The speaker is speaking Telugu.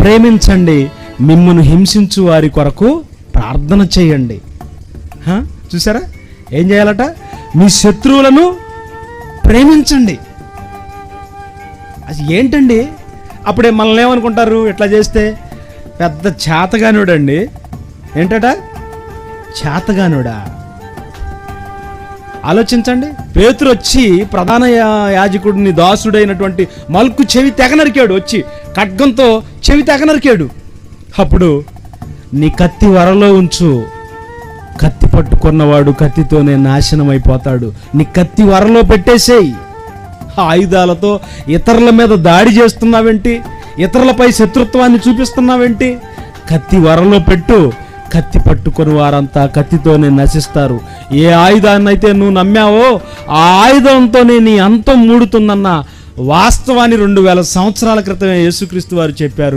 ప్రేమించండి మిమ్మను హింసించు వారి కొరకు ప్రార్థన చేయండి. చూసారా ఏం చేయాలట? మీ శత్రువులను ప్రేమించండి. అది ఏంటండి? అప్పుడే మనల్ని ఏమనుకుంటారు? ఇట్లా చేస్తే? పెద్ద చేతగానుడండి. ఏంటట? చేతగానుడా? ఆలోచించండి. పేతురు వచ్చి ప్రధాన యాజకుడిని దాసుడైనటువంటి మల్కు చెవి తెగ నరికాడు. వచ్చి ఖడ్గంతో చెవి తెగ నరికాడు అప్పుడు నీ కత్తి వరలో ఉంచు. కత్తి పట్టుకున్నవాడు కత్తితోనే నాశనం అయిపోతాడు నీ కత్తి వరలో పెట్టేసేయి. ఆయుధాలతో ఇతరుల మీద దాడి చేస్తున్నావేంటి? ఇతరులపై శత్రుత్వాన్ని చూపిస్తున్నావేంటి? కత్తి వరలో పెట్టు. కత్తి పట్టుకొని వారంతా కత్తితోనే నశిస్తారు. ఏ ఆయుధాన్ని అయితే నువ్వు నమ్మావో ఆ ఆయుధంతోనే నీ అంతం మూడుతుందన్న వాస్తవాన్ని రెండు వేల సంవత్సరాల క్రితమే యేసుక్రీస్తు వారు చెప్పారు.